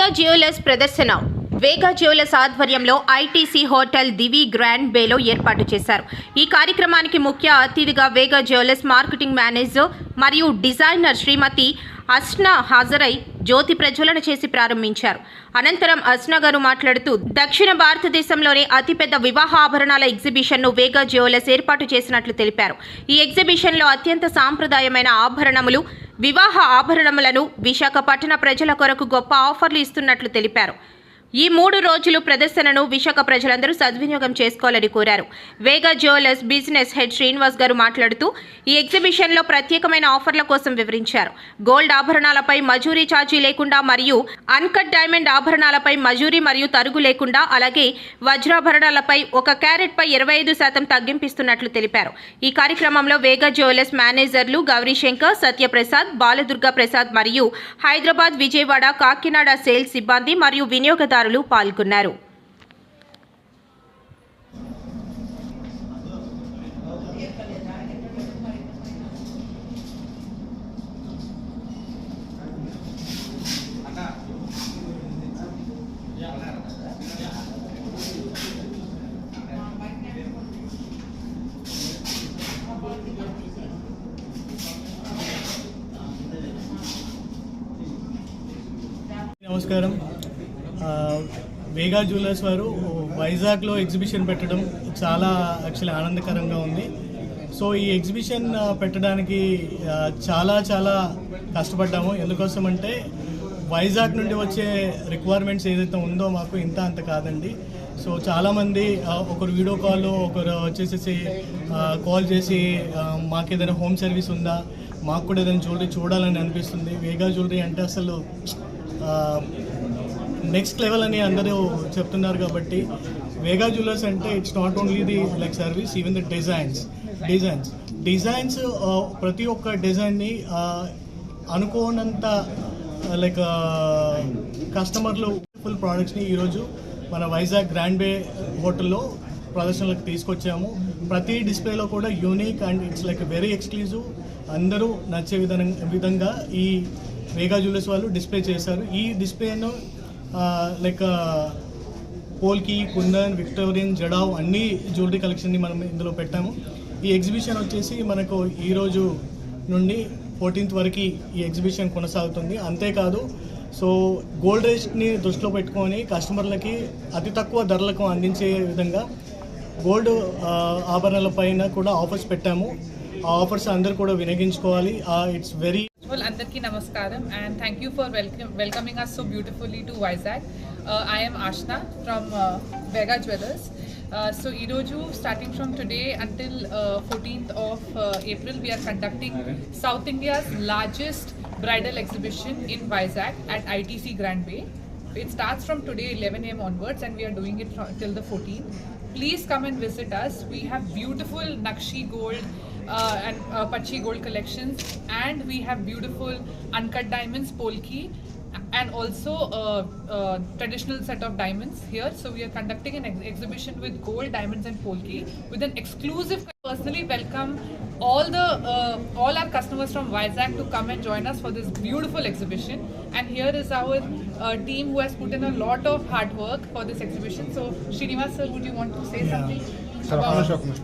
వేగా jewellers ప్రదర్శన. వేగా jewellers ఆధ్వర్యంలో ITC hotel Divi grand బేలో ఏర్పాటు చేశారు. ఈ కార్యక్రమానికి ముఖ్య అతిథిగా వేగా జ్యువెలర్స్ మార్కెటింగ్ మేనేజర్ మరియు డిజైనర్ శ్రీమతి అస్నా హాజరై జ్యోతి ప్రజ్వలన చేసి ప్రారంభించారు. అనంతరం అస్నా గారు మాట్లాడుతూ దక్షిణ భారతదేశంలోనే అతిపెద్ద వివాహ ఆభరణాల ఎగ్జిబిషన్ను వేగా జ్యువెలర్స్ ఏర్పాటు చేసినట్లు తెలిపారు. ఈ ఎగ్జిబిషన్లో అత్యంత సాంప్రదాయమైన ఆభరణములు వివాహ ఆభరణములను విశాఖపట్టణ ప్రజల కొరకు గొప్ప ఆఫర్లు ఇస్తున్నట్లు తెలిపారు. ఈ మూడు రోజులు ప్రదర్శనను విశాఖ ప్రజలందరూ సద్వినియోగం చేసుకోవాలని కోరారు. Vega jewellers business head Srinivas garu మాట్లాడుతూ ఈ ఎగ్జిబిషన్లో ప్రత్యేకమైన ఆఫర్ల కోసం వివరించారు. గోల్డ్ ఆభరణాలపై మజూరీ ఛార్జీ లేకుండా మరియు అన్కట్ డైమండ్ ఆభరణాలపై మజూరీ మరియు తరుగు లేకుండా అలాగే వజ్రాభరణాలపై ఒక క్యారెట్పై ఇరవై ఐదు శాతం తగ్గింపిస్తున్నట్లు తెలిపారు. ఈ కార్యక్రమంలో వేగా జ్యువెలర్స్ మేనేజర్లు గౌరీశంకర్ సత్యప్రసాద్ బాలదుర్గా ప్రసాద్ మరియు హైదరాబాద్ విజయవాడ కాకినాడ సేల్స్ సిబ్బంది మరియు వినియోగదారు అధికారులు పాల్గొన్నారు. నమస్కారం. వేగా జ్యువెలర్స్ వారు వైజాగ్లో ఎగ్జిబిషన్ పెట్టడం చాలా యాక్చువల్లీ ఆనందకరంగా ఉంది. సో ఈ ఎగ్జిబిషన్ పెట్టడానికి చాలా చాలా కష్టపడ్డాము. ఎందుకోసం అంటే వైజాగ్ నుండి వచ్చే రిక్వైర్మెంట్స్ ఏదైతే ఉందో మాకు ఇంత అంత కాదండి. సో చాలామంది ఒకరు వీడియో కాల్ ఒకరు వచ్చేసేసి కాల్ చేసి మాకు ఏదైనా హోమ్ సర్వీస్ ఉందా? మాకు కూడా ఏదైనా జ్యువెలరీ చూడాలని అనిపిస్తుంది. వేగా జ్యువెలరీ అంటే అసలు నెక్స్ట్ లెవెల్ అని అందరూ చెప్తున్నారు కాబట్టి వేగా జ్యువెలర్స్ అంటే it's not only the like service even the designs designs designs ప్రతి ఒక్క డిజైన్ని uh, అనుకోనంత లైక్ కస్టమర్లు ఫుల్ ప్రోడక్ట్స్ని ఈరోజు మన వైజాగ్ గ్రాండ్ బే హోటల్లో ప్రదర్శనలకు తీసుకొచ్చాము. ప్రతి డిస్ప్లేలో కూడా unique and it's like very exclusive అందరూ నచ్చే విధంగా విధంగా ఈ వేగా జ్యువెలర్స్ వాళ్ళు డిస్ప్లే చేశారు. ఈ డిస్ప్లేను లైక్ పోల్కి కుందన్ విక్టోరియన్ జడావ్ అన్ని జ్యువెలరీ కలెక్షన్ని మనం ఇందులో పెట్టాము. ఈ ఎగ్జిబిషన్ వచ్చేసి మనకు ఈ రోజు నుండి ఫోర్టీన్త్ వరకు ఈ ఎగ్జిబిషన్ కొనసాగుతుంది. అంతేకాదు సో గోల్డ్ రేట్ని దృష్టిలో పెట్టుకొని కస్టమర్లకి అతి తక్కువ ధరలకు అందించే విధంగా గోల్డ్ ఆభరణల పైన కూడా ఆఫర్స్ పెట్టాము. ఆ ఆఫర్స్ అందరూ కూడా వినియోగించుకోవాలి. It's very And thank you for welcoming us so beautifully to Vizag. Uh, I am Ashna from uh, Vega Jewelers. Uh, so, Iroju, starting from today until uh, 14th of April, we are conducting South India's largest bridal exhibition in Vizag at ITC Grand Bay. It starts from today 11 am onwards and we are doing it till the 14th. Please come and visit us. We have beautiful Nakshi Gold uh, and uh, Pachi gold collections, and we have beautiful uncut diamonds, polki, and also uh, uh, traditional set of diamonds here. So we are conducting an ex- exhibition with gold, diamonds, and polki with an exclusive. Personally, welcome all the uh, all our customers from Vizag to come and join us for this beautiful exhibition. And here is our uh, team who has put in a lot of hard work for this exhibition. So, Srinivas sir, would you want to say Yeah. something? about-